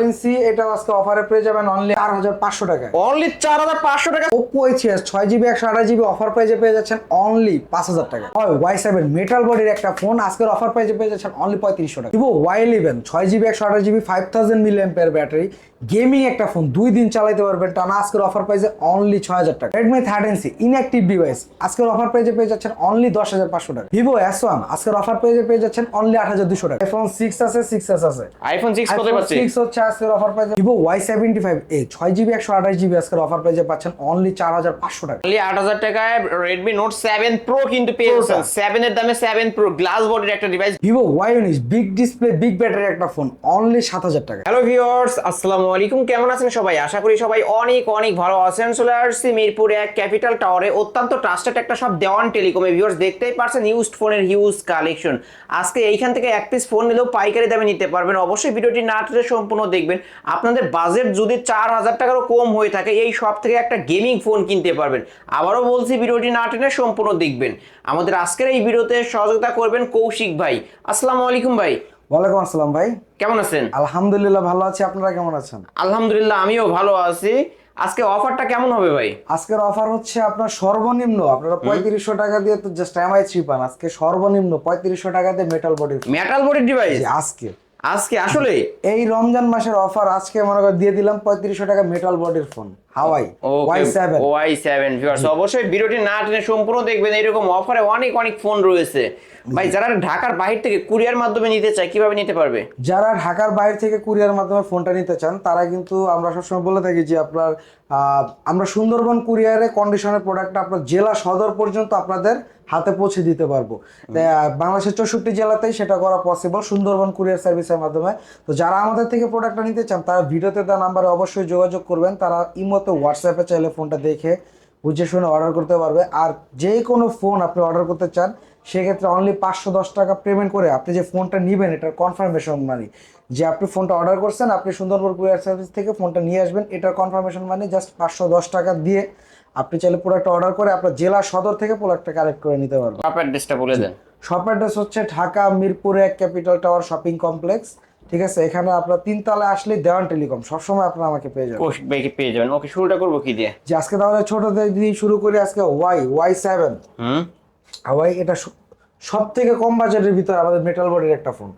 Thirteen C এটা আজকে অফারে পেয়ে যাবেন অনলি চার হাজার পাঁচশো টাকা। অনলি চার হাজার পাঁচশো টাকা? ওপো এইচএস ছয় জিবি একশো আঠাশ জিবি অফার প্রাইজে পেয়ে যাচ্ছেন অনলি পাঁচ হাজার টাকা। হয় ওয়াই সেভেন মেটাল বডির একটা ফোন আজকের অফার প্রাইজে পেয়ে যাচ্ছেন অনলি পঁয়ত্রিশশো টাকা। ভিভো ওয়াই ইলেভেন ছয় জিবি একশো আঠাশ GB five thousand million battery gaming একটা ফোন দুই দিন চালাইতে পারবেন টানা আজকের অফার প্রাইজে অনলি ছয় হাজার টাকা। Redmi thirteen C inactive device আজকের অফার প্রাইজে পেয়ে যাচ্ছেন অনলি দশ হাজার পাঁচশো টাকা। ভিভো এস ওয়ান আজকের অফার প্রাইজে পেয়ে যাচ্ছেন অনলি আট হাজার দুশো টাকা। আইফোন সিক্স আছে সিক্স এস আছে। আইফোন সিক্স কত পাচ্ছি সিক্স হচ্ছে আজকের অফার প্রাইজে Vivo Y seventy five A ছয় জিবি একশো আঠাশ জিবি আজকের অফার প্রাইজে পাচ্ছেন অনলি চার হাজার পাঁচশো টাকা। অনলি আট হাজার টাকায় রেডমি নোট সেভেন প্রো কিন্তু পেয়ে যাচ্ছেন। সেভেন এর দামে সেভেন প্রো গ্লাস বডির একটা ডিভাইস ভিভো ওয়াই উনিশ বিগ ডিসপ্লে বিগ ব্যাটারি একটা ফোন অনলি সাত হাজার টাকা। হ্যালো ভিউয়ার্স আসসালামু আলাইকুম, কেমন আছেন সবাই? আশা করি সবাই অনেক অনেক ভালো আছেন। চলে আসছি মিরপুরে এক ক্যাপিটাল টাওয়ারে অত্যন্ত ট্রাস্টেড একটা সব দেওয়ান টেলিকমে ভিউয়ার্স দেখতেই পারছেন ইউজড ফোনের হিউজ কালেকশন আজকে এইখান থেকে এক পিস ফোন নিলেও পাইকারি দামে নিতে পারবেন। অবশ্যই ভিডিওটি না টেনে সম্পূর্ণ দেখবেন। আপনাদের বাজেট যদি চার হাজার টাকারও কম হয়ে থাকে, এই সব থেকে একটা গেমিং ফোন কিনতে পারবেন। আবারও বলছি, ভিডিওটি না টেনে সম্পূর্ণ দেখবেন। আমাদের আজকের এই ভিডিওতে সহযোগিতা করবেন কৌশিক ভাই। আসসালামু আলাইকুম ভাই। ওয়ালাইকুম আসসালাম ভাই। কেমন আছেন? আলহামদুলিল্লাহ ভালো আছি আপনারা কেমন আছেন? আলহামদুলিল্লাহ আমিও ভালো আছি। আজকে অফারটা কেমন হবে ভাই? আজকের অফার হচ্ছে আপনার সর্বনিম্ন আপনারা পঁয়ত্রিশশো টাকা দিয়ে তো জাস্ট এমআই থ্রি পান। আজকে সর্বনিম্ন পঁয়ত্রিশশো টাকা দিয়ে metal body metal body device আজকে। আজকে আসলে এই রমজান মাসের অফার আজকে মনে করে দিয়ে দিলাম পঁয়ত্রিশশো টাকা মেটাল বডির phone Huawei Y seven Y seven viewers অবশ্যই ভিডিওটি না টেনে সম্পূর্ণ দেখবেন এরকম অফারে অনেক অনেক ফোন রয়েছে। ভাই যারা ঢাকার বাহির থেকে কুরিয়ার মাধ্যমে নিতে চায় কীভাবে নিতে পারবে? যারা ঢাকার বাইরে থেকে কুরিয়ার মাধ্যমে ফোনটা নিতে চান তারা কিন্তু আমরা সবসময় বলে থাকি যে আপনার আহ, আমরা সুন্দরবন কুরিয়ারে কন্ডিশনের প্রোডাক্টটা আপনার জেলা সদর পর্যন্ত আপনাদের হাতে পৌঁছে দিতে পারব। বাংলাদেশের চৌষট্টি জেলাতেই সেটা করা পসিবল সুন্দরবন কুরিয়ার সার্ভিসের মাধ্যমে। তো যারা আমাদের থেকে প্রোডাক্টটা নিতে চান তারা ভিডিওতে দেওয়া নাম্বারে অবশ্যই যোগাযোগ করবেন। তারা ইমোতে হোয়াটসঅ্যাপে চাইলে ফোনটা দেখে বুঝে শুনে অর্ডার করতে পারবে। আর যে কোনো ফোন আপনি অর্ডার করতে চান সেক্ষেত্রে অনলি পাঁচশো দশ টাকা পেমেন্ট করে আপনি যে ফোনটা নেবেন এটার কনফার্মেশন মানে যে আপনি ফোনটা অর্ডার করছেন আপনি সুন্দরবন কুরিয়ার সার্ভিস থেকে ফোনটা নিয়ে আসবেন এটার কনফার্মেশন মানে জাস্ট পাঁচশো দশ টাকা দিয়ে আপনি চাইলে প্রোডাক্ট অর্ডার করে আপনার জেলা সদর থেকে প্রোডাক্টটা কালেক্ট করে নিতে পারবেন। শপ অ্যাড্রেসটা বলে দেন। শপ অ্যাড্রেস হচ্ছে ঢাকা মিরপুরে এক ক্যাপিটাল টাওয়ার শপিং কমপ্লেক্স ঠিক আছে? এখানে আপনার তিনতলা আসলে দেওয়ান টেলিকম সবসময় আপনারা আমাকে পেয়ে যাবেন। পেয়ে যাবেন। ওকে শুরুটা করব কি দিয়ে? যে আজকে তাহলে ছোট দিয়ে শুরু করি আজকে ওয়াই ওয়াই সেভেন হুম। হাওয়াই এটা সব থেকে কম বাজেটের ভিতরে আমাদের মেটাল বডির একটা ফোন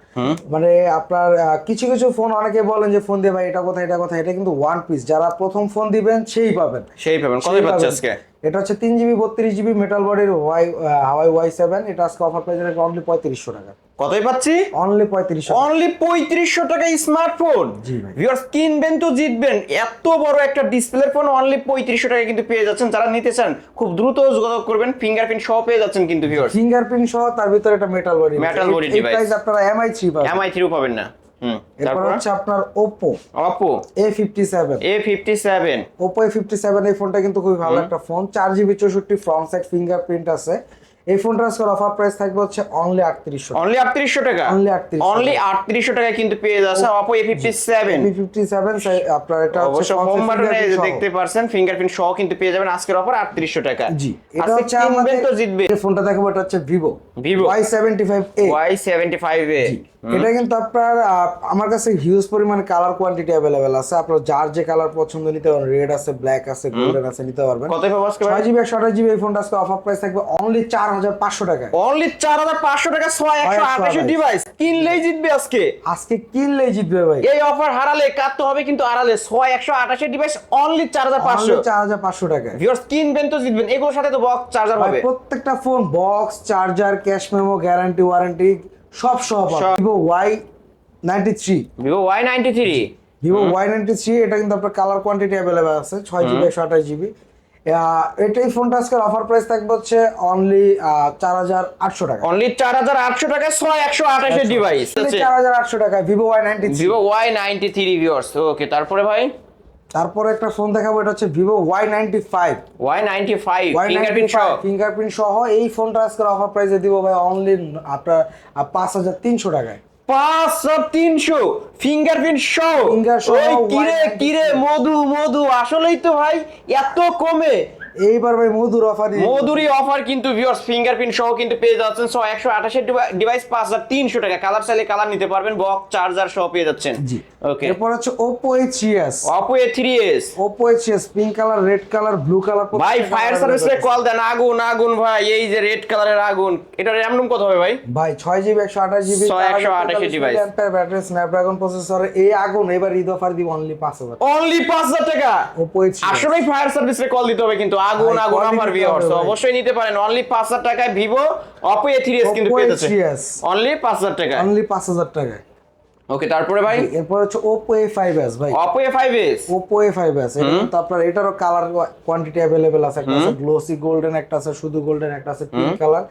মানে আপনার কিছু কিছু ফোন অনেকে বলেন যে ফোন দিয়ে ভাই এটা কোথায় এটা কোথায়? এটা কিন্তু ওয়ান পিস যারা প্রথম ফোন দিবেন সেই পাবেন। সেই পাবেন। কত পাচ্ছে আজকে? এটা হচ্ছে তিন জিবি বত্রিশ জিবি মেটাল বডির ওয়াই হাওয়াই ওয়াই সেভেন এটা আজকে অফার প্রাইস অনলি পঁয়ত্রিশশো টাকা। কতই পাচ্ছি? অনলি পঁয়ত্রিশশো অনলি পঁয়ত্রিশশো টাকা স্মার্টফোন ভিউয়ার্স কিনবেন তো জিতবেন। এত বড় একটা ডিসপ্লে ফোন অনলি পঁয়ত্রিশশো টাকা কিন্তু পেয়ে যাচ্ছেন। যারা নিতে চান খুব দ্রুত যোগাযোগ করবেন। ফিঙ্গারপ্রিন্ট সহ পেয়ে যাচ্ছেন কিন্তু ভিউয়ার্স ফিঙ্গারপ্রিন্ট সহ তার ভিতরে একটা মেটাল বডি এই device। প্রাইস আপনারা এমআই থ্রি পাবেন। এমআই থ্রিও পাবেন না। এরপর হচ্ছে আপনার Oppo Oppo A fifty seven A fifty seven Oppo A fifty seven এই ফোনটা কিন্তু খুবই ভালো একটা ফোন চার জিবি চৌষট্টি ফ্রন্ট সাইড ফিঙ্গারপ্রিন্ট আছে। এই ফোনটার স্কোর অফার প্রাইস থাকবে হচ্ছে অনলি 3800 অনলি 3800 টাকা? অনলি 3800 অনলি 3800 টাকা কিন্তু পেয়ে যাচ্ছে Oppo A57 A57 আপনার এটা হচ্ছে হোম বাটনে দেখতে পারছেন ফিঙ্গারপ্রিন্ট সহ কিন্তু পেয়ে যাবেন আজকের অফার 3800 টাকা। জি এটা হচ্ছে আমাদের তো জিতবে। এই ফোনটা দেখাবো এটা হচ্ছে Vivo Vivo Y75A Y75A এটা কিন্তু আপনার আমার কাছে হিউজ পরিমাণে কালার কোয়ান্টিটি অ্যাভেলেবেল আছে। আপনার যার যে কালার পছন্দ নিতে পারেন রেড আছে ব্ল্যাক আছে গোল্ডেন আছে নিতে পারবেন। কত পাবো আজকে ছয় জিবি একশো আঠাশ জিবি এই ফোনটা আজকে অফার প্রাইস থাকবে অনলি চার হাজার পাঁচশো টাকায়। অনলি চার হাজার পাঁচশো টাকা ছয় একশো আঠাশি 128 ডিভাইস কিনলেই জিতবে আজকে। আজকে কিনলেই জিতবে ভাই। এই অফার হারালে কাটতে হবে কিন্তু আড়ালে। ছয় একশো আঠাশি ডিভাইস অনলি চার হাজার পাঁচশো। অনলি চার হাজার পাঁচশো টাকায়। ভিউয়ার্স কিনবেন তো জিতবেন। এগুলোর সাথে তো বক্স চার্জার হবে। প্রত্যেকটা phone box charger cash memo guarantee warranty সব সহ সব। Vivo Y ninety three Vivo Y ninety three Vivo Y ninety three এটা কিন্তু আপনার কালার কোয়ান্টিটি অ্যাভেলেবেল আছে ছয় জিবি একশো আঠাশ জিবি এটাই ফোনটা আজকের অফার প্রাইস থাকবে হচ্ছে অনলি চার হাজার আটশো টাকা। অনলি চার হাজার আটশো টাকা ছয় একশো আঠাশি। ডিভাইস চার হাজার আটশো টাকায় Vivo Y ninety Vivo Y ninety three viewers okay তারপরে ভাই? তারপরে একটা ফোন দেখাবো এটা হচ্ছে Vivo Y ninety five Y ninety five fingerprint সহ। ফিঙ্গারপ্রিন্ট সহ। এই ফোনটা আজকে অফার প্রাইসে দিব ভাই অনলি আপনার পাঁচ হাজার তিনশো টাকায়। পাঁচ তিনশো ফিঙ্গারপ্রিন্ট সহ। ফিঙ্গার সহ ওই কিরে কিরে মধু মধু আসলেই তো ভাই এত কমে। এইবার ভাই মধুর অফার মধুরী অফার কিন্তু ভিউয়ার্স ফিঙ্গারপ্রিন্ট সহ কিন্তু পেয়ে যাচ্ছেন। সো একশো আঠাশের ডিভাইস পাঁচ হাজার তিনশো টাকা। কালার চাইলে কালার নিতে পারবেন বক্স চার্জার সহ পেয়ে যাচ্ছেন। জি। ওকে এরপর হচ্ছে Oppo A three S Oppo A three S Oppo A three S pink colour red colour blue colour ভাই ফায়ার সার্ভিসে কল দেন। আগুন আগুন ভাই এই যে রেড কালারের আগুন। এটার র্যাম রুম কত হবে ভাই? ভাই ছয় জিবি একশো আঠাশ GB 128 device। Battery Snapdragon processor এই আগুন এবার ঈদ অফার দিব অনলি পাঁচ হাজার অনলি পাঁচ হাজার টাকা? ওপো এ আসলে ফায়ার সার্ভিসে কল দিতে হবে কিন্তু। আগুন আগুন আমার ভিউয়ার্স অবশ্যই নিতে পারেন। অনলি পাঁচ হাজার টাকায় Vivo Oppo A three S কিন্তু পেতেছে পেয়ে যাচ্ছে অনলি পাঁচ হাজার টাকা অনলি পাঁচ হাজার টাকায়। ওকে তারপরে ভাই? এরপর হচ্ছে ফাইভ এস ভাই। ওপো এ ফাইভ এস এটা আপনার এটারও কালার কোয়ান্টিটি अवेलेबल আছে। একটা আছে গ্লোসি গোল্ডেন একটা আছে শুধু গোল্ডেন একটা আছে পিঙ্ক কালার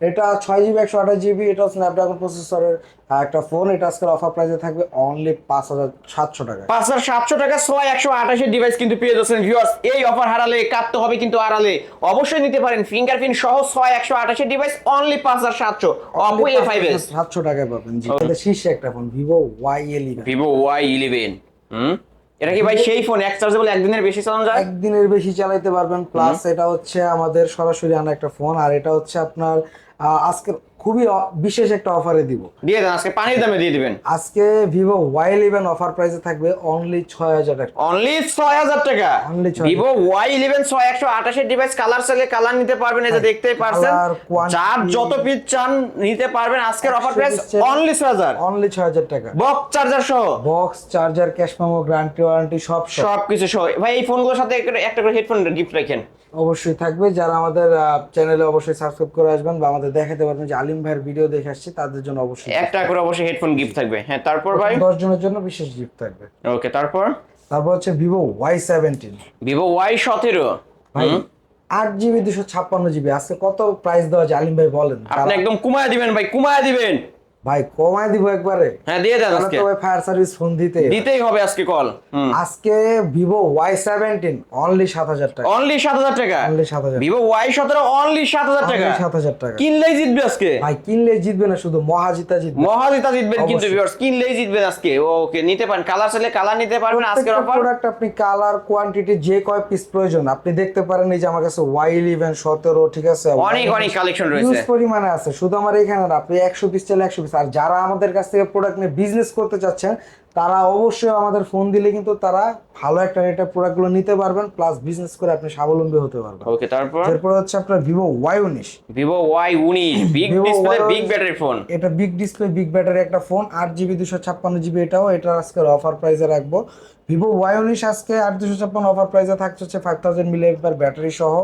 এটা ছয় জিবি একশো আঠাশ জিবি এটা স্ন্যাপড্রাগন প্রসেসরের একটা ফোন এটা আজকের অফার প্রাইসে থাকবে অনলি পাঁচ হাজার সাতশো টাকা। পাঁচ হাজার সাতশো টাকা ছয় একশো আঠাশের ডিভাইস কিন্তু পেয়ে যাচ্ছেন ভিউয়ার্স এই অফার হারালে কাটতে হবে কিন্তু আড়ালে। অবশ্যই নিতে পারেন। ফিঙ্গারপ্রিন্ট সহ ছয় একশো আঠাশের ডিভাইস অনলি পাঁচ হাজার সাতশো। অপো এ ফাইভ সাতশো টাকায় পাবেন। জি শীর্ষে একটা phone Vivo Y eleven Vivo Y eleven হুম? এটা কি ভাই সেই ফোন এক চার্জেবল একদিনের বেশি চালানো যায়? একদিনের বেশি চালাইতে পারবেন। প্লাস এটা হচ্ছে আমাদের সরাসরি আনা একটা ফোন আর এটা হচ্ছে আপনার আহ, আজকে খুবই বিশেষ একটা অফারে দিব। দিয়ে দেন আজকে পানির দামে দিয়ে দিবেন। আজকে ভিভো ওয়াই ইলেভেন অফার প্রাইসে থাকবে অনলি ছয় হাজার টাকা। অনলি ছয় হাজার টাকা? 6,000 ভিভো ওয়াই ইলেভেন ছয় একশো আঠাশের ডিভাইস কালার চাইলে কালার নিতে পারবেন এই যে দেখতেই পারছেন। যার যত পিস চান নিতে পারবেন আজকের অফার প্রাইস অনলি ছয় হাজার। অনলি ছয় হাজার টাকা। বক্স চার্জার সহ? Box charger cash memo guarantee warranty সব সব কিছু সহ। ভাই এই ফোনগুলোর সাথে একটা একটা করে হেডফোন গিফট রাখেন। অবশ্যই থাকবে। যারা আমাদের চ্যানেলে অবশ্যই সাবস্ক্রাইব করে আসবেন বা আমাদের দেখাতে পারবেন যে আলিম ভাইয়ের ভিডিও দেখে আসছি তাদের জন্য অবশ্যই একটা করে অবশ্যই হেডফোন গিফট থাকবে। হ্যাঁ তারপর ভাই? দশ জনের জন্য বিশেষ গিফট থাকবে। ওকে তারপর? তারপর হচ্ছে Vivo Y seventeen Vivo Y সতেরো। ভাই আট জিবি দুশো ছাপ্পান্ন জিবি আজকে কত প্রাইস দেওয়া যায়? আলিম ভাই বলেন। আপনি একদম কুমায় দিবেন ভাই কুমায় দিবেন। ভাই কমায় দিব একবারে। হ্যাঁ দিয়ে দেন আজকে। তো ভাই ফায়ার সার্ভিস ফোন দিতে। দিতেই হবে আজকে কল আজকে ভিভো ওয়াই সেভেন্টিন অনলি সাত হাজার টাকা। অনলি সাত হাজার টাকা? অনলি সাত হাজার ভিভো ওয়াই সতেরো অনলি সাত হাজার টাকা? সাত হাজার টাকা। কিনলেই জিতবে আজকে? ভাই কিনলে জিতবে না শুধু মহাজিতা জিতবে। মহাজিতা জিতবেন কিন্তু। ভিউয়ার্স কিনলেই জিতবেন আজকে। ওকে নিতে পারেন। কালার চাইলে কালার নিতে পারবেন আজকের অফার প্রোডাক্ট আপনি কালার কোয়ান্টিটি যে কয় পিস প্রয়োজন আপনি দেখতে পারেন এই যে আমার কাছে ওয়াই ইলেভেন সতেরো ঠিক আছে? অনেক অনেক কালেকশন রয়েছে। পরিমাণে আছে। শুধু আমার এখানে না আপনি একশো পিস চাইলে একশো পিস আর যারা আমাদের কাছ থেকে প্রোডাক্ট নিয়ে বিজনেস করতে চাচ্ছেন তারা অবশ্যই আমাদের ফোন দিলে কিন্তু তারা ভালো একটা রেটে প্রোডাক্টগুলো নিতে পারবেন প্লাস বিজনেস করে আপনি স্বাবলম্বী হতে পারবেন। ওকে তারপর? এরপর হচ্ছে আপনার ভিভো ওয়াই উনিশ। ভিভো ওয়াই উনিশ big display big battery phone এটা বিগ ডিসপ্লে বিগ ব্যাটারি একটা ফোন আট জিবি দুশো ছাপ্পান্ন জিবি এটাও এটা আজকে অফার প্রাইসে রাখব। ভিভো ওয়াই উনিশ আজকে আট দুশো ছাপ্পান্ন অফার প্রাইসে থাকছে হচ্ছে ফাইভ থাউজেন্ড মিলি ব্যাটারি সহ।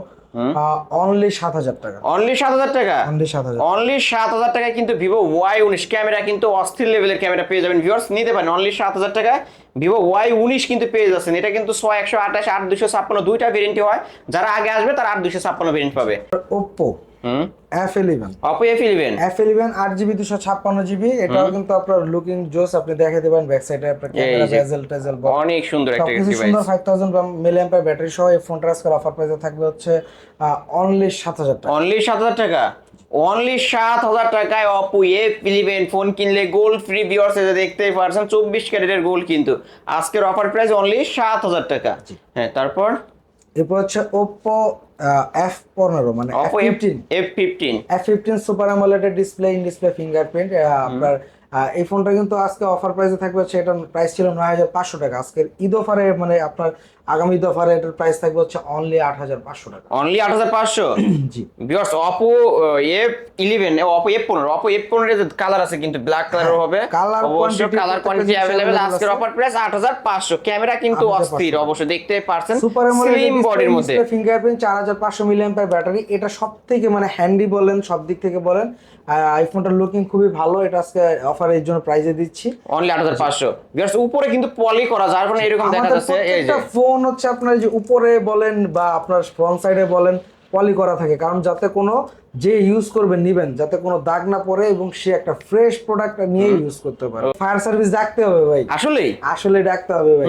অনলি সাত হাজার টাকা। অনলি সাত হাজার টাকা? অনলি সাত হাজার অনলি সাত হাজার টাকায় কিন্তু ভিভো ওয়াই উনিশ ক্যামেরা কিন্তু অস্থির লেভেলের ক্যামেরা পেয়ে যাবেন ভিউয়ার্স নিতে পারেন অনলি সাত হাজার টাকায়। ভিভো ওয়াই উনিশ কিন্তু পেয়ে যাচ্ছেন। এটা কিন্তু ছয় একশো আঠাশ আট দুশো ছাপ্পান্ন দুইটা ভেরিয়েন্টই হয়। যারা আগে আসবে তারা আট দুশো ছাপ্পান্ন ভেরিয়েন্ট পাবে। Oppo F eleven Oppo F eleven F eleven আট জিবি দুশো ছাপ্পান্ন জিবি এটাও কিন্তু আপনার লুকিং জোস আপনি দেখাতে পারেন ব্যাক সাইডে আপনার ক্যামেরা বেজেল টেজেল অনেক সুন্দর একটা ডিভাইস সুন্দর five thousand milli ampere battery সহ এই ফোনটা আজকের অফার প্রাইসে থাকবে হচ্ছে অনলি সাত হাজার টাকা। অনলি সাত হাজার টাকা? অনলি সাত হাজার টাকায় অপো এফ ইলেভেন ফোন কিনলে গোল্ড ফ্রি ভিউয়ার্স এতে দেখতেই পারছেন চব্বিশ ক্যারেটের গোল্ড কিন্তু। আজকের অফার প্রাইস অনলি সাত হাজার টাকা। হ্যাঁ তারপর? এরপর হচ্ছে ওপ্পো এফ পনেরো মানে F fifteen F fifteen F fifteen super AMOLED display in display fingerprint আপনার এই ফোনটা কিন্তু আজকে অফার প্রাইসে থাকবে হচ্ছে এটার প্রাইস ছিল নয় হাজার পাঁচশো টাকা। আজকের ঈদ অফারে মানে আপনার আগামী ঈদ অফারে এটার প্রাইস থাকবে হচ্ছে অনলি আট হাজার পাঁচশো টাকা। অনলি আট হাজার পাঁচশো? জি। Viewers Oppo F eleven Oppo F পনেরো অপো এফ পনেরো যে কালার আছে কিন্তু ব্ল্যাক কালার হবে। colour অবশ্য quantity কালার কোয়ান্টিটি অ্যাভেলেবেল আজকের অফার প্রাইস আট হাজার পাঁচশো। ক্যামেরা কিন্তু অস্থির অবশ্যই দেখতে পারছেন। সুপার স্লিম বডির মধ্যে। ফিঙ্গারপ্রিন্ট চার হাজার পাঁচশো মিলি অ্যাম্পার ব্যাটারি এটা সব থেকে মানে হ্যান্ডি বলেন সব দিক থেকে বলেন। আইফোনটার লুকিং খুবই ভালো এটা আজকে অফার এর জন্য প্রাইজে দিচ্ছি। অনলি আট হাজার পাঁচশো। ভিউয়ার্স উপরে কিন্তু পলি করা যার কারণে এরকম দেখা যাচ্ছে এই যে ফোন হচ্ছে আপনার যে উপরে বলেন বা আপনার ফ্রন্ট সাইডে বলেন পলি করা থাকে। কারণ যাতে কোনো যে ইউজ করবেন নিবেন যাতে কোনো দাগ না পড়ে এবং সে একটা ফ্রেশ প্রোডাক্ট নিয়ে ইউজ করতে পারে। ফায়ার সার্ভিস ডাকতে হবে ভাই। আসলে আসলে ডাকতে হবে ভাই।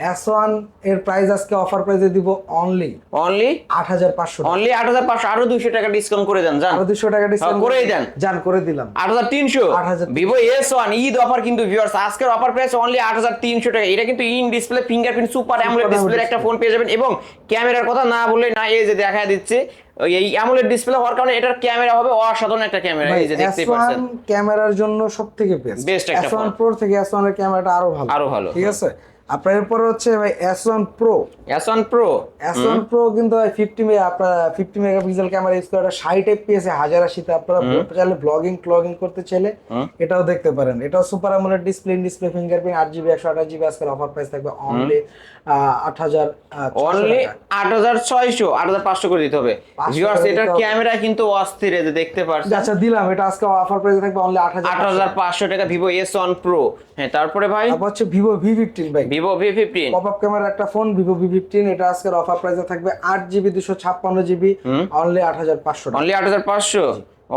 এস ওয়ানের প্রাইস আজকে অফার প্রাইসে দিব অনলি অনলি আট হাজার পাঁচশো অনলি আট হাজার পাঁচশো আরও দুইশো টাকা ডিসকাউন্ট করে দেন জান। আরও দুশো টাকা ডিসকাউন্ট হ্যাঁ, করেই দেন। জান করে দিলাম। আট হাজার তিনশো? 8,300 Vivo S one Eid offer কিন্তু ভিউয়ার্স আজকের অফার প্রাইস অনলি আট হাজার তিনশো টাকা। এটা কিন্তু in display fingerprint super AMOLED display একটা ফোন পেয়ে যাবেন। এবং ক্যামেরার কথা না বললে না এই যে দেখা দিচ্ছে এই অ্যামোলেড ডিসপ্লে হওয়ার কারণে এটার ক্যামেরা হবে অসাধারণ একটা ক্যামেরা এই যে দেখতেই পাচ্ছেন। ক্যামেরার জন্য সব থেকে বেস্ট Best একটা phone। প্রো থেকে এস ওয়ানের ক্যামেরাটা আরও ভালো। আরও ভালো। ঠিক আছে? আপনার এরপরে হচ্ছে ভাই S one pro S one pro S one pro কিন্তু ফিফটি আপনার ফিফটি মেগাপিক্সেল ক্যামেরা ইউজ করে ষাট এফপিএস হাজার আশিতে আপনারা চাইলে ব্লগিং ক্লগিং করতে চাইলে এটাও দেখতে পারেন। এটাও সুপার আমলের ডিসপ্লে ডিসপ্লে ফিঙ্গারপ্রিন্ট আট জিবি একশো আঠাশ জিবি আজকের অফার প্রাইস থাকবে অনলি আট হাজার অনলি আট হাজার ছয়শো আট হাজার পাঁচশো করে দিতে হবে। 500 ভিউয়ার্স এটার ক্যামেরা কিন্তু অস্থির যে দেখতে পাচ্ছেন আচ্ছা দিলাম। এটা আজকে অফার প্রাইস থাকবে অনলি আট হাজার আট হাজার পাঁচশো টাকা ভিভো এস ওয়ান প্রো হ্যাঁ তারপরে ভাই? হচ্ছে ভিভো ভি ফিফটিন ভাই। Vivo V fifteen pop up camera একটা ফোন ভিভো ভি ফিফটিন এটা আজকের অফার প্রাইসে থাকবে আট জিবি দুশো ছাপ্পান্ন জিবি অনলি আট হাজার পাঁচশো টাকা। অনলি আট হাজার পাঁচশো?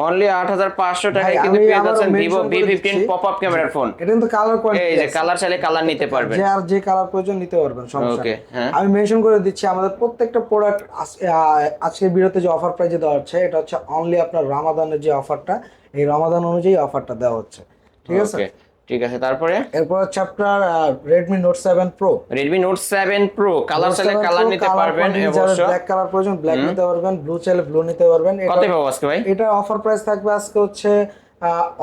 অনলি আট হাজার পাঁচশো টাকায় কিন্তু পেয়ে যাচ্ছেন Vivo mention V fifteen pop up ক্যামেরার ফোন এটা কিন্তু কালার এই যে কালার চাইলে কালার নিতে পারবেন যে আর যে কালার প্রয়োজন নিতে পারবেন সমস্যা হ্যাঁ। আমি মেনশন করে দিচ্ছি আমাদের প্রত্যেকটা প্রোডাক্ট আজকের ভিডিওতে যে অফার প্রাইজে দেওয়া হচ্ছে এটা হচ্ছে অনলি আপনার রামাদানের যে অফারটা এই রামাদান অনুযায়ী অফারটা দেওয়া হচ্ছে। ঠিক আছে? ঠিক আছে তারপরে? এরপর হচ্ছে আপনার Redmi Note seven pro Redmi Note seven pro colour চাইলে কালার নিতে পারবেন অবশ্য। ব্ল্যাক কালার প্রয়োজন ব্ল্যাক নিতে পারবেন ব্লু চাইলে ব্লু নিতে পারবেন। কত পাবো আজকে ভাই? এটা অফার প্রাইস থাকবে আজকে হচ্ছে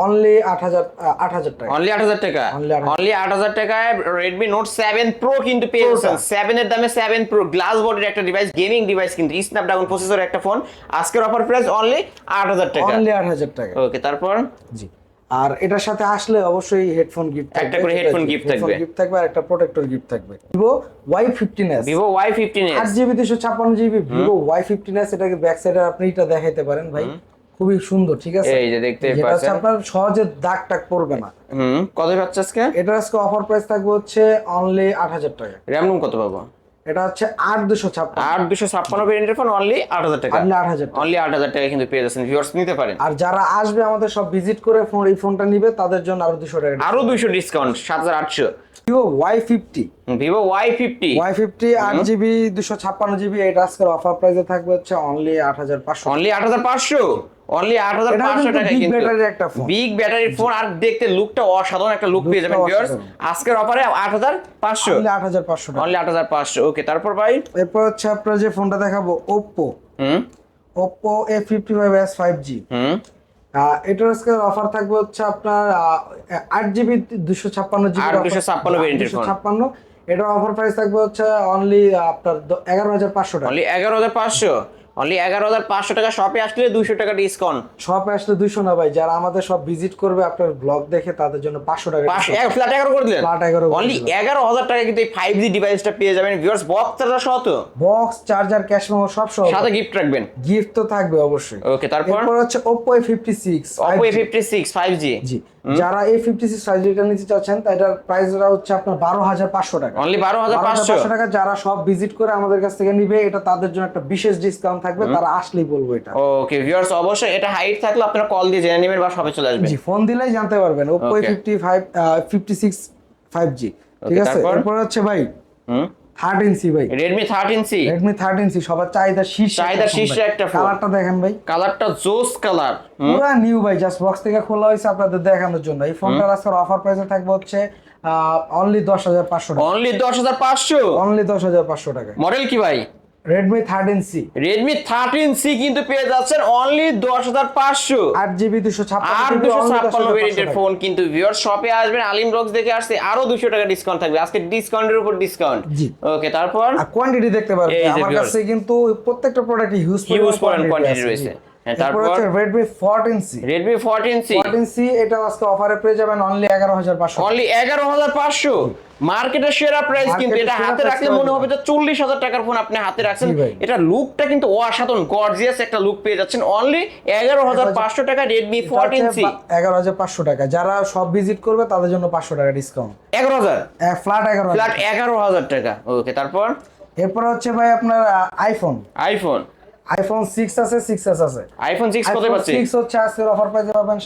অনলি আট হাজার আট হাজার টাকা। অনলি আট হাজার টাকা? Only 8,000 অনলি আট হাজার টাকায় রেডমি নোট সেভেন প্রো কিন্তু পেয়ে Pro যাচ্ছেন। সেভেন এর দামে সেভেন প্রো গ্লাস বডির একটা ডিভাইস গেমিং ডিভাইস কিন্তু স্ন্যাপড্রাগন প্রসেসর একটা ফোন আজকের অফার প্রাইস অনলি আট হাজার টাকা। অনলি আট হাজার টাকা। ওকে তারপর? জি। আর এটার সাথে আসলে অবশ্যই হেডফোন গিফট একটা করে headphone gift থাকবে। গিফট থাকবে আর একটা প্রোটেক্টর গিফট থাকবে। Vivo Y fifteen S Vivo Y fifteen আট জিবি দুশো ছাপ্পান্ন GB Vivo Y fifteen S এটাকে ব্যাক সাইডে আপনি এটা দেখাইতে পারেন ভাই। খুবই সুন্দর ঠিক আছে? এই যে দেখতে পাচ্ছেন। আপনার সহজে দাগ টাগ পড়বে না। হুম কত পাচ্ছে আজকে? এটার আজকে অফার প্রাইস থাকবে হচ্ছে অনলি আট হাজার টাকা। র্যাম কত পাবো? এটা হচ্ছে আট দুশো ছাপ্পান্ন। আট দুশো ছাপ্পান্ন ভেরিয়েন্টের ফোন অনলি আট হাজার টাকা। অনলি আট হাজার টাকা। অনলি আট হাজার টাকা কিন্তু পেয়ে যাচ্ছেন ভিউয়ার্স নিতে পারেন। আর যারা আসবে আমাদের সব ভিজিট করে ফোন এই ফোনটা নিবে তাদের জন্য আরও দুশো টাকা আরও দুইশো ডিসকাউন্ট সাত হাজার আটশো। Vivo Y fifty Vivo Y fifty Y fifty আট জিবি দুশো ছাপ্পান্ন জিবি এটা আজকের অফার প্রাইসে থাকবে হচ্ছে অনলি আট হাজার পাঁচশো। অনলি আট হাজার পাঁচশো। অনলি আট হাজার এটা পাঁচশো কিন্তু টাকা কিন্তু। বিগ ব্যাটারির ফোন আর দেখতে লুকটা অসাধারণ একটা লুক পেয়ে যাবেন ভিউয়ার্স আজকের অফারে আট হাজার পাঁচশো। অনলি আট হাজার পাঁচশো টাকা। অনলি আট হাজার পাঁচশো। ওকে তারপর ভাই? এরপর হচ্ছে আপনার যে ফোনটা দেখাবো ওপ্পো হুম। এস ফাইভ জি হুম। এটার আজকে অফার থাকবে হচ্ছে আপনার আট জিবি দুশো ছাপ্পান্ন জিবি 256 variant ছাপ্পান্ন এটার অফার প্রাইস থাকবে হচ্ছে অনলি আপনার এগারো হাজার পাঁচশো টাকা। অনলি এগারো হাজার পাঁচশো। অনলি এগারো হাজার পাঁচশো টাকা শপে আসলে দুইশো টাকা ডিসকাউন্ট সব আসলে দুইশো না ভাই যারা আমাদের সব ভিজিট করবে আপনার ব্লগ দেখে তাদের জন্য পাঁচশো টাকা ফ্ল্যাট এগারো করে দিলেন? 11 করে অনলি এগারো হাজার টাকা কিন্তু এই ফাইভ জি ডিভাইসটা পেয়ে যাবেন। ভিউয়ার্স বক্স চার্জার সহ তো? বক্স চার্জার ক্যাশ মেমো সব সহ। সাথে গিফট রাখবেন? গিফট তো থাকবে অবশ্যই। ওকে তারপর? হচ্ছে Oppo A56 Oppo A fifty six five G G. যারা A56 5G টা নিতে চাচ্ছেন এটার প্রাইসটা হচ্ছে আপনার 12500 টাকা। অনলি বারো হাজার পাঁচশো? 12500 টাকা যারা সব ভিজিট করে আমাদের কাছ থেকে নিবে এটা তাদের জন্য একটা বিশেষ ডিসকাউন্ট থাকবে তারা আসলেই বলব এটা। ওকে ভিউয়ার্স অবশ্যই এটা হাইট থাকলে আপনারা কল দিয়ে জেনে নেবেন বা সবে চলে আসবেন। জি ফোন দিলেই জানতে পারবেন। Oppo Okay. A55 আহ, 56 5G ঠিক আছে? তারপর? হচ্ছে ভাই হুম? 13C ভাই। Redmi thirteen C Redmi 13C সবার চাহিদা শীর্ষ চাহিদা শীর্ষে একটা। কালারটা দেখেন ভাই। কালারটা জোস কালার পুরো নিউ ভাই। জাস্ট বক্স থেকে খোলা হয়েছে আপনাদের দেখানোর জন্য। এই ফোনটার আজকের অফার প্রাইসে থাকবে হচ্ছে অনলি দশ হাজার পাঁচশো টাকা। অনলি দশ হাজার পাঁচশো? অনলি দশ হাজার পাঁচশো টাকা। মডেল কি ভাই? সি রেডমি থার্টিন সি কিন্তু পেয়ে যাচ্ছেন অনলি দশ হাজার পাঁচশো। আট জিবি দুশো আর দুশো ছাপ্পান্ন ভেরিয়েন্টের ফোন কিন্তু ভিউয়ার শপে আসবেন আলিম ব্লগস দেখে আসছে আরও দুশো টাকা ডিসকাউন্ট থাকবে। আজকে ডিসকাউন্টের উপর ডিসকাউন্ট ওকে তারপর? কোয়ান্টিটি দেখতে পারবেন আমার কাছে কিন্তু প্রত্যেকটা প্রোডাক্ট হিউজ হিউজ কোয়ান্টিটি রয়েছে। হ্যাঁ, তারপর? হচ্ছে এটা আজকে অফারে পেয়ে যাবেন অনলি অনলি এগারো হাজার পাঁচশো। মার্কেটের সেরা প্রাইস কিন্তু এটা হাতে রাখলে মনে হবে যে চল্লিশ হাজার টাকার ফোন আপনি হাতে রাখছেন। এটা লুকটা কিন্তু অসাধারণ গর্জিয়াস একটা লুক পেয়ে যাচ্ছেন। অনলি এগারো হাজার পাঁচশো টাকা রেডমি ফোরটিন সি এগারো হাজার পাঁচশো টাকা। যারা সব ভিজিট করবে তাদের জন্য পাঁচশো টাকা ডিসকাউন্ট এগারো হাজার? ফ্ল্যাট এগারো ফ্ল্যাট এগারো হাজার টাকা। ওকে তারপর? এরপর হচ্ছে ভাই আপনার আইফোন আইফোন আইফোন সিক্স আছে সিক্স এস আছে। আইফোন সিক্স কত পাচ্ছি সিক্স হচ্ছে আজকের অফার প্রাইসে পাবেন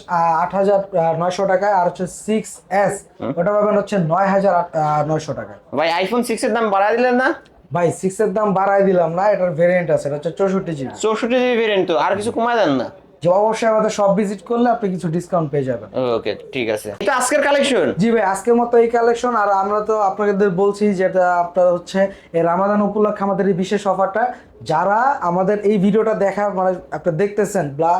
আট হাজার নয়শো টাকায় আর হচ্ছে সিক্স এস ওটা পাবেন হচ্ছে নয় হাজার নয়শো টাকায়। ভাই আইফোন সিক্স এর দাম বাড়ায় দিলেন না? ভাই সিক্স এর দাম বাড়ায় দিলাম না এটার ভেরিয়েন্ট আছে এটা হচ্ছে চৌষট্টি জিবি চৌষট্টি জিবি ভেরিয়েন্ট তো আর কিছু কমায় দেন না? যে অবশ্যই আমাদের সব ভিজিট করলে আপনি কিছু ডিসকাউন্ট পেয়ে যাবেন। ওকে ঠিক আছে। এটা আজকের কালেকশন জি ভাই আজকের মতো এই কালেকশন আর আমরা তো আপনাদের বলছি যেটা আপনার হচ্ছে এই রামাদান উপলক্ষে আমাদের এই বিশেষ অফারটা যারা আমাদের এই ভিডিওটা দেখা মানে আপনি দেখতেছেন বা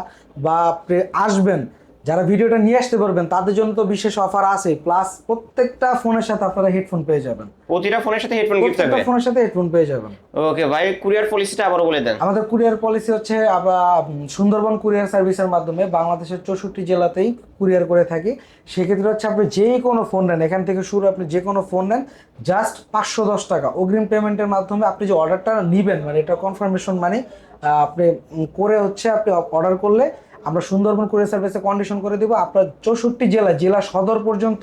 বা আপনি আসবেন যারা ভিডিওটা নিয়ে আসতে পারবেন তাদের জন্য তো বিশেষ অফার আছে। প্লাস প্রত্যেকটা ফোনের সাথে আপনারা হেডফোন পেয়ে যাবেন। প্রতিটা ফোনের সাথে হেডফোন গিফট থাকবে? ফোনের সাথে হেডফোন পেয়ে যাবেন। ওকে ভাই কুরিয়ার পলিসিটা আবারও বলে দেন। আমাদের কুরিয়ার পলিসি হচ্ছে আমরা সুন্দরবন কুরিয়ার সার্ভিসের মাধ্যমে বাংলাদেশের চৌষট্টি জেলাতেই কুরিয়ার করে থাকি। সেক্ষেত্রে হচ্ছে আপনি যে কোনো ফোন নেন এখান থেকে শুরু আপনি যে কোনো ফোন নেন জাস্ট পাঁচশো দশ টাকা। অগ্রিম পেমেন্টের মাধ্যমে আপনি যে অর্ডারটা নেবেন মানে এটা কনফার্মেশন মানে আপনি করে হচ্ছে আপনি অর্ডার করলে আমরা সুন্দরবন কুরিয়ার সার্ভিসে কন্ডিশন করে দিব আপনার চৌষট্টি জেলা জেলা সদর পর্যন্ত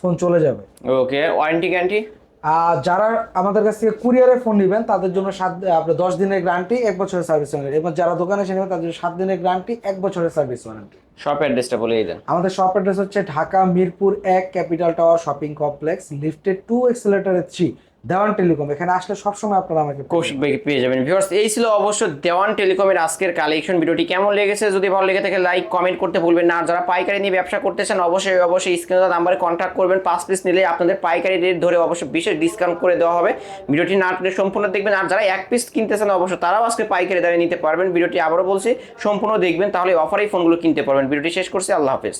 ফোন চলে যাবে। ওকে ওয়ারেন্টি গ্যারান্টি আর যারা আমাদের কাছ থেকে কুরিয়ারে ফোন নেবেন তাদের জন্য সাত আপনার দশ দিনের গ্যারান্টি এক বছরের সার্ভিস ওয়ারেন্টি এবং যারা দোকানে এসে নেবেন তাদের জন্য সাত দিনের গ্যারান্টি এক বছরের সার্ভিস ওয়ারেন্টি শপ অ্যাড্রেসটা বলেই দেন। আমাদের শপ অ্যাড্রেস হচ্ছে ঢাকা মিরপুর এক capital tower shopping complex lifted to এক্সেলেটারের three Dewan telecom, এখানে আসলে সবসময় আপনারা আমাকে কৌশিক পেয়ে যাবেন। ভিউয়ার্স, এই ছিল অবশ্য দেওয়ান টেলিকমের আজকের কালেকশন ভিডিওটি কেমন লেগেছে? যদি ভালো লেগে থাকে লাইক কমেন্ট করতে ভুলবেন না। আর যারা পাইকারি নিয়ে ব্যবসা করতেছেন অবশ্যই অবশ্যই স্ক্রিনে নাম্বারে কন্ট্যাক্ট করবেন। পাঁচ পিস নিলে আপনাদের পাইকারি রেট ধরে অবশ্যই বিশেষ ডিসকাউন্ট করে দেওয়া হবে। ভিডিওটি না সম্পূর্ণ দেখবেন। আর যারা এক পিস কিনতেছেন অবশ্য তারাও আজকে পাইকারি দামে নিতে পারবেন। ভিডিওটি আবারও বলছি, সম্পূর্ণ দেখবেন, তাহলে অফারেই ফোনগুলো কিনতে পারবেন। ভিডিওটি শেষ করছি। আল্লাহ হাফেজ।